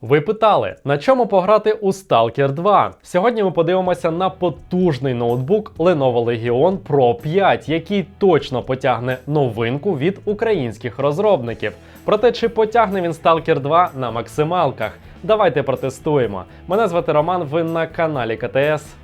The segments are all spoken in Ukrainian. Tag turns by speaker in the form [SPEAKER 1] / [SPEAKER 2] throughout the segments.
[SPEAKER 1] Ви питали, на чому пограти у Stalker 2? Сьогодні ми подивимося на потужний ноутбук Lenovo Legion Pro 5, який точно потягне новинку від українських розробників. Проте чи потягне він Stalker 2 на максималках? Давайте протестуємо. Мене звати Роман. Ви на каналі КТС.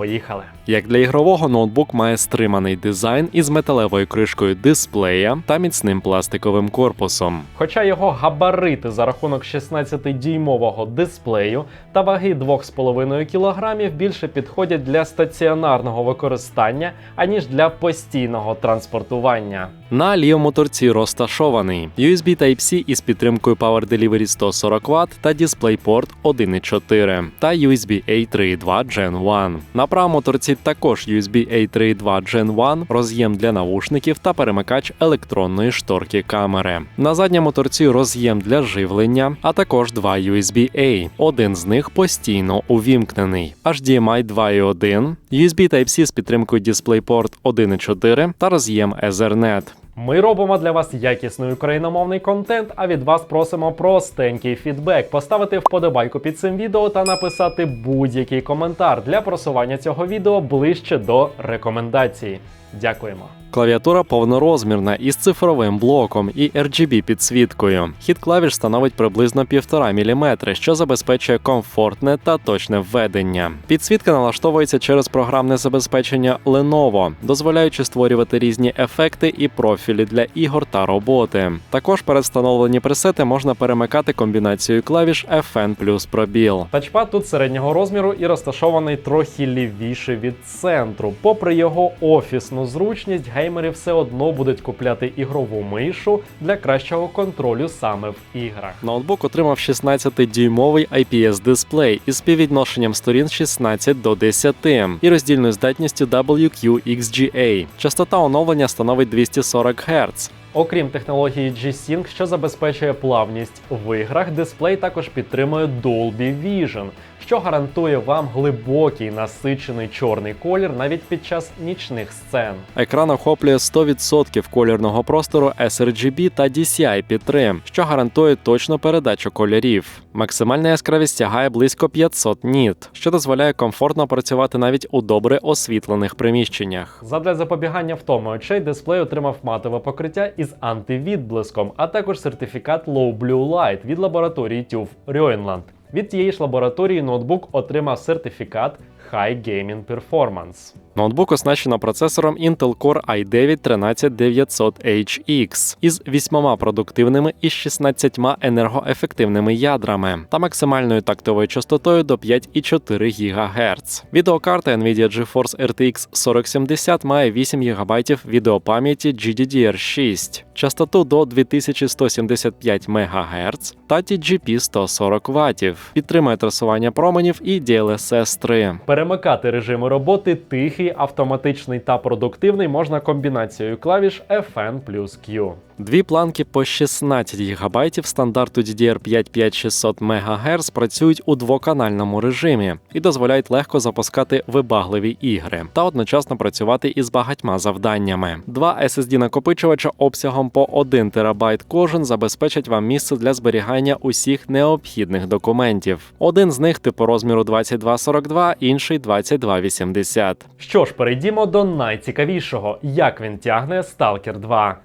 [SPEAKER 1] Поїхали. Як для ігрового ноутбук має стриманий дизайн із металевою кришкою дисплея та міцним пластиковим корпусом. Хоча його габарити за рахунок 16-діймового дисплею та ваги 2,5 кг більше підходять для стаціонарного використання, аніж для постійного транспортування. На лівому торці розташований USB Type-C із підтримкою Power Delivery 140 Вт та DisplayPort 1.4 та USB A 3.2 Gen 1. На правому торці також USB A 3.2 Gen 1, роз'єм для навушників та перемикач електронної шторки камери. На задньому торці роз'єм для живлення, а також два USB-A. Один з них постійно увімкнений. HDMI 2.1, USB Type-C з підтримкою DisplayPort 1.4 та роз'єм Ethernet. Ми робимо для вас якісний україномовний контент, а від вас просимо простенький фідбек, поставити вподобайку під цим відео та написати будь-який коментар для просування цього відео ближче до рекомендацій. Дякуємо. Клавіатура повнорозмірна із цифровим блоком і RGB підсвіткою. Хід клавіш становить приблизно 1,5 мм, що забезпечує комфортне та точне введення. Підсвітка налаштовується через програмне забезпечення Lenovo, дозволяючи створювати різні ефекти і профілі для ігор та роботи. Також передвстановлені пресети можна перемикати комбінацією клавіш FN плюс пробіл. Тачпад тут середнього розміру і розташований трохи лівіше від центру. Попри його офісну зручність, геймери все одно будуть купляти ігрову мишу для кращого контролю саме в іграх. Ноутбук отримав 16-дюймовий IPS дисплей із співвідношенням сторін 16 до 10 і роздільною здатністю WQXGA. Частота оновлення становить 240 Гц. Окрім технології G-Sync, що забезпечує плавність в іграх, дисплей також підтримує Dolby Vision, що гарантує вам глибокий насичений чорний колір навіть під час нічних сцен. Екран охоплює 100% колірного простору sRGB та DCI під 3, що гарантує точну передачу кольорів. Максимальна яскравість сягає близько 500 ніт, що дозволяє комфортно працювати навіть у добре освітлених приміщеннях. Задля запобігання втоми очей дисплей отримав матове покриття із антивідблиском, а також сертифікат Low Blue Light від лабораторії TÜV Rheinland. Від тієї ж лабораторії ноутбук отримав сертифікат High Gaming Performance. Ноутбук оснащено процесором Intel Core i9 13900HX із 8 продуктивними і 16 енергоефективними ядрами та максимальною тактовою частотою до 5,4 ГГц. Відеокарта Nvidia GeForce RTX 4070 має 8 ГБ відеопам'яті GDDR6, частоту до 2175 МГц та TGP 140 Вт. Підтримує трасування променів і DLSS 3. Перемикати режими роботи тихий, автоматичний та продуктивний можна комбінацією клавіш FN плюс Q. Дві планки по 16 ГБ стандарту DDR5 5600 МГц працюють у двоканальному режимі і дозволяють легко запускати вибагливі ігри та одночасно працювати із багатьма завданнями. Два SSD накопичувача обсягом по 1 ТБ кожен забезпечать вам місце для зберігання усіх необхідних документів. Один з них типу розміру 2242, інший 2280. Що ж, перейдімо до найцікавішого: як він тягне Stalker 2.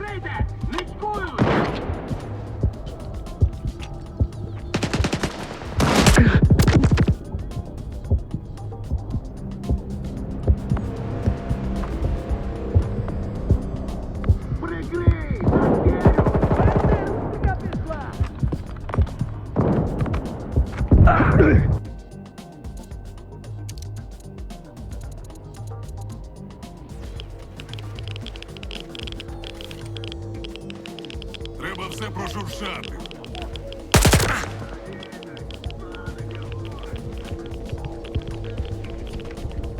[SPEAKER 2] Прикрийте! Ничкую!
[SPEAKER 3] Треба все прошуршати.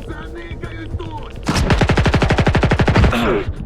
[SPEAKER 2] Заникаю тут!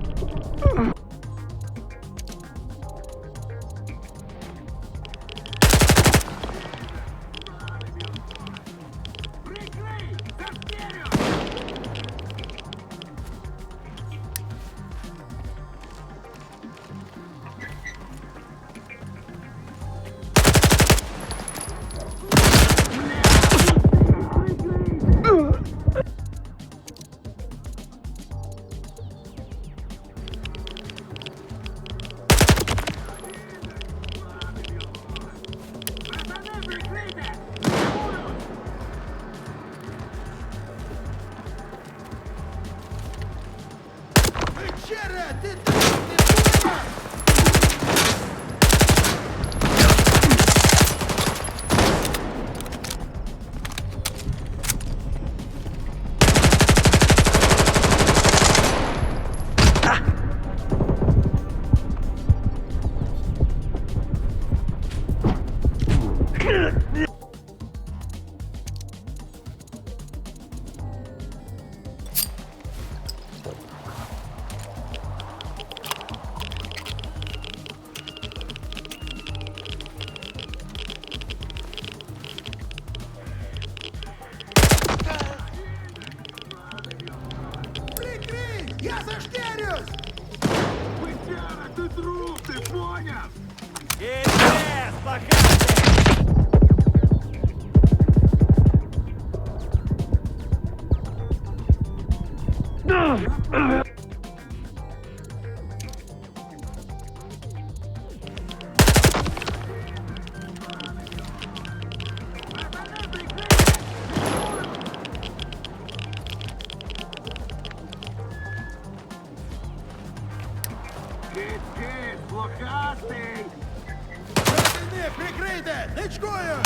[SPEAKER 4] Я зашкерюсь!
[SPEAKER 2] Бычара, ты труп, ты понял? Пацаны, Кит, кит, блокастый!
[SPEAKER 4] Братини, прикрийте! Ничкою!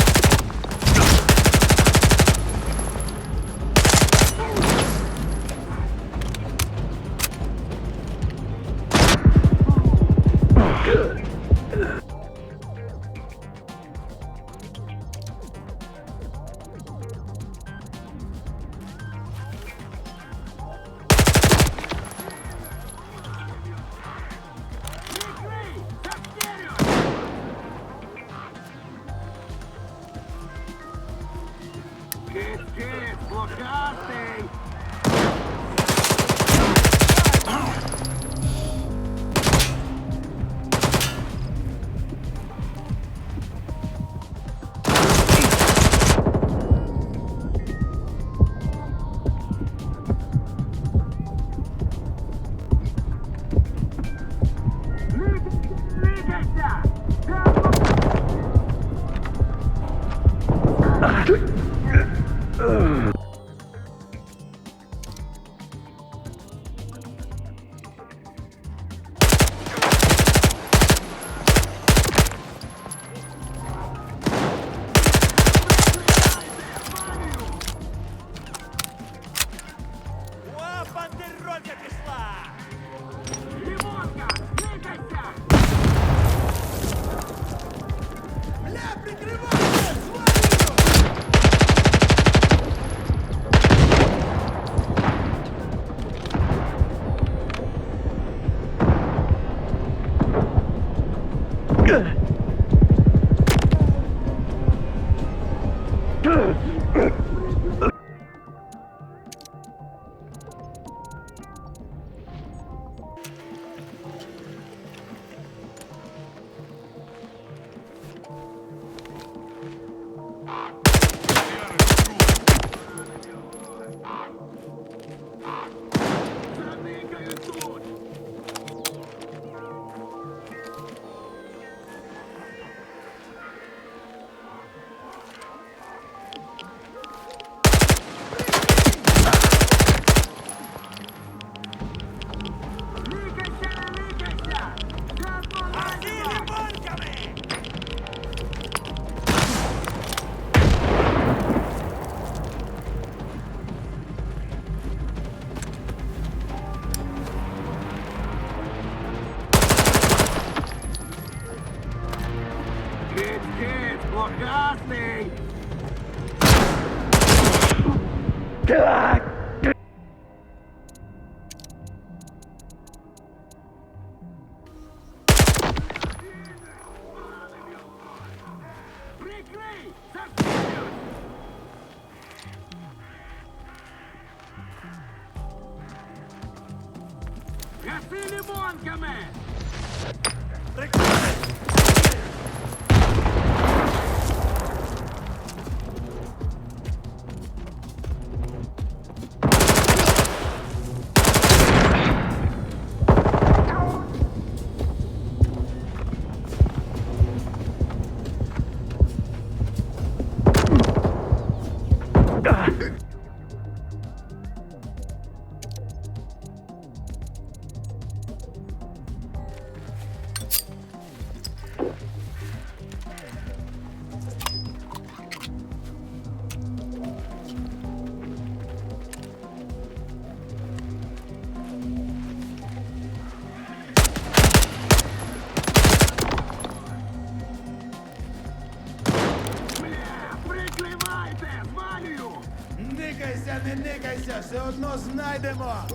[SPEAKER 5] Ugh. Ừ.
[SPEAKER 2] look at me! Все одно знайдемо.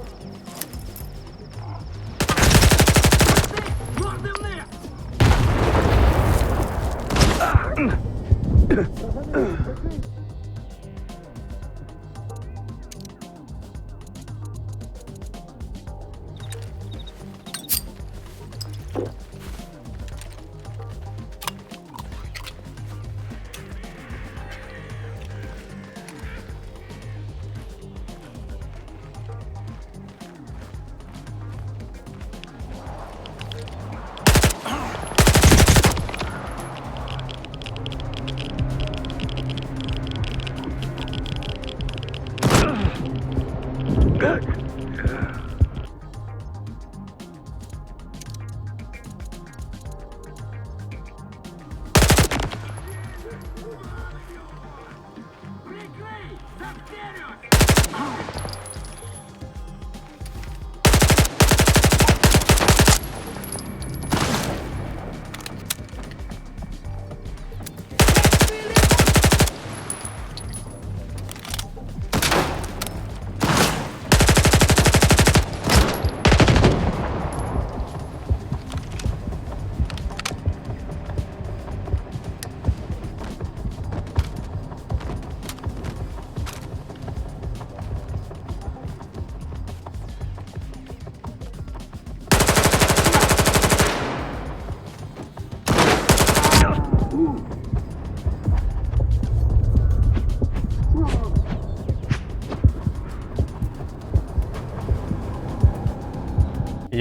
[SPEAKER 5] Oh.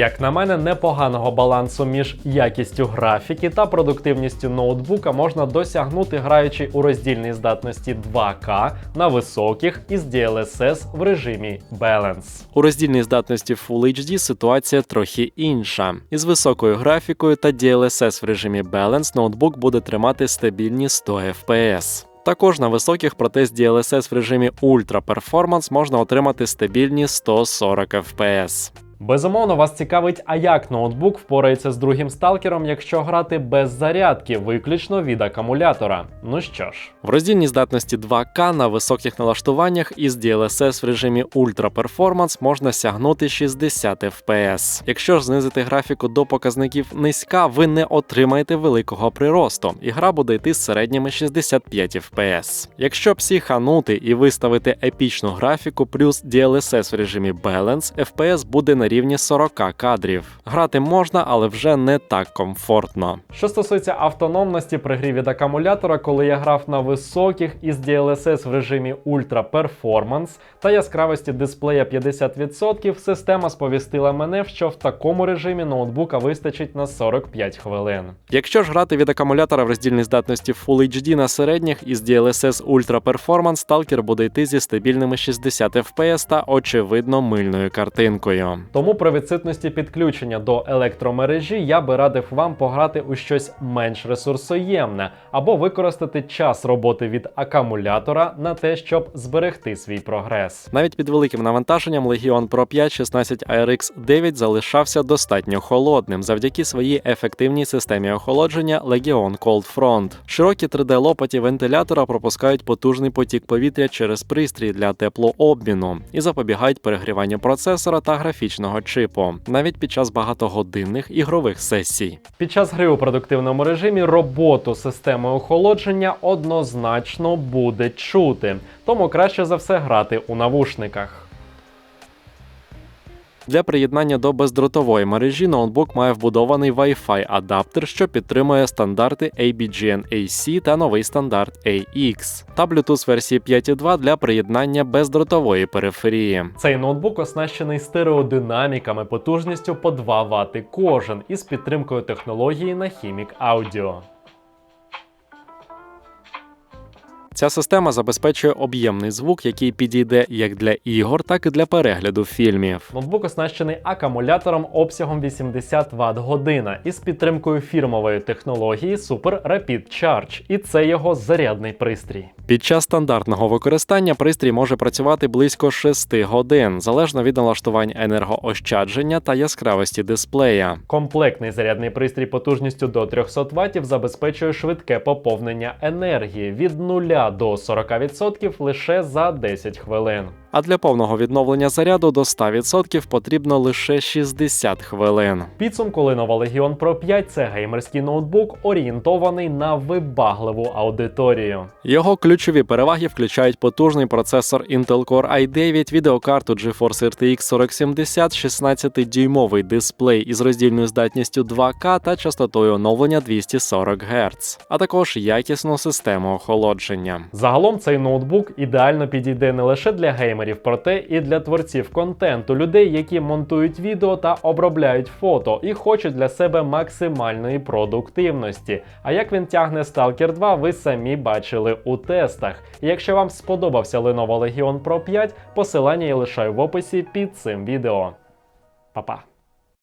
[SPEAKER 1] Як на мене, непоганого балансу між якістю графіки та продуктивністю ноутбука можна досягнути, граючи у роздільній здатності 2К на високих із DLSS в режимі Balance. У роздільній здатності Full HD ситуація трохи інша. Із високою графікою та DLSS в режимі Balance ноутбук буде тримати стабільні 100 FPS. Також на високих, проте DLSS в режимі Ultra Performance можна отримати стабільні 140 FPS. Безумовно, вас цікавить, а як ноутбук впорається з другим сталкером, якщо грати без зарядки, виключно від акумулятора. Ну що ж, в роздільній здатності 2К на високих налаштуваннях із DLSS в режимі Ultra Performance можна сягнути 60 FPS. Якщо ж знизити графіку до показників низька, ви не отримаєте великого приросту, і гра буде йти з середніми 65 FPS. Якщо психанути і виставити епічну графіку плюс DLSS в режимі Balance, FPS буде на рівні 40 кадрів. Грати можна, але вже не так комфортно. Що стосується автономності при грі від акумулятора, коли я грав на високих із DLSS в режимі Ultra Performance та яскравості дисплея 50%, система сповістила мене, що в такому режимі ноутбука вистачить на 45 хвилин. Якщо ж грати від акумулятора в роздільній здатності Full HD на середніх із DLSS Ultra Performance, Stalker буде йти зі стабільними 60 FPS та очевидно мильною картинкою. Тому при відсутності підключення до електромережі я би радив вам пограти у щось менш ресурсоємне або використати час роботи від акумулятора на те, щоб зберегти свій прогрес. Навіть під великим навантаженням Legion Pro 5 16 ARX 9 залишався достатньо холодним завдяки своїй ефективній системі охолодження Legion Cold Front. Широкі 3D-лопаті вентилятора пропускають потужний потік повітря через пристрій для теплообміну і запобігають перегріванню процесора та графічного чипу, навіть під час багатогодинних ігрових сесій. Під час гри у продуктивному режимі роботу системи охолодження однозначно буде чути, тому краще за все грати у навушниках. Для приєднання до бездротової мережі ноутбук має вбудований Wi-Fi адаптер, що підтримує стандарти ABGN-AC та новий стандарт AX, та Bluetooth версії 5.2 для приєднання бездротової периферії. Цей ноутбук оснащений стереодинаміками потужністю по 2 Вт кожен із підтримкою технології Nahimic Audio. Ця система забезпечує об'ємний звук, який підійде як для ігор, так і для перегляду фільмів. Ноутбук оснащений акумулятором обсягом 80 Вт година із підтримкою фірмової технології Super Rapid Charge, і це його зарядний пристрій. Під час стандартного використання пристрій може працювати близько 6 годин, залежно від налаштувань енергоощадження та яскравості дисплея. Комплектний зарядний пристрій потужністю до 300 Вт забезпечує швидке поповнення енергії від 0 до 40% лише за 10 хвилин. А для повного відновлення заряду до 100% потрібно лише 60 хвилин. Підсумку Lenovo Legion Pro 5 – це геймерський ноутбук, орієнтований на вибагливу аудиторію. Його ключові переваги включають потужний процесор Intel Core i9, відеокарту GeForce RTX 4070, 16-дюймовий дисплей із роздільною здатністю 2К та частотою оновлення 240 Гц, а також якісну систему охолодження. Загалом цей ноутбук ідеально підійде не лише для геймерів, проте і для творців контенту, людей, які монтують відео та обробляють фото і хочуть для себе максимальної продуктивності. А як він тягне Stalker 2, ви самі бачили у тестах. І якщо вам сподобався Lenovo Legion Pro 5, посилання я лишаю в описі під цим відео. Па-па!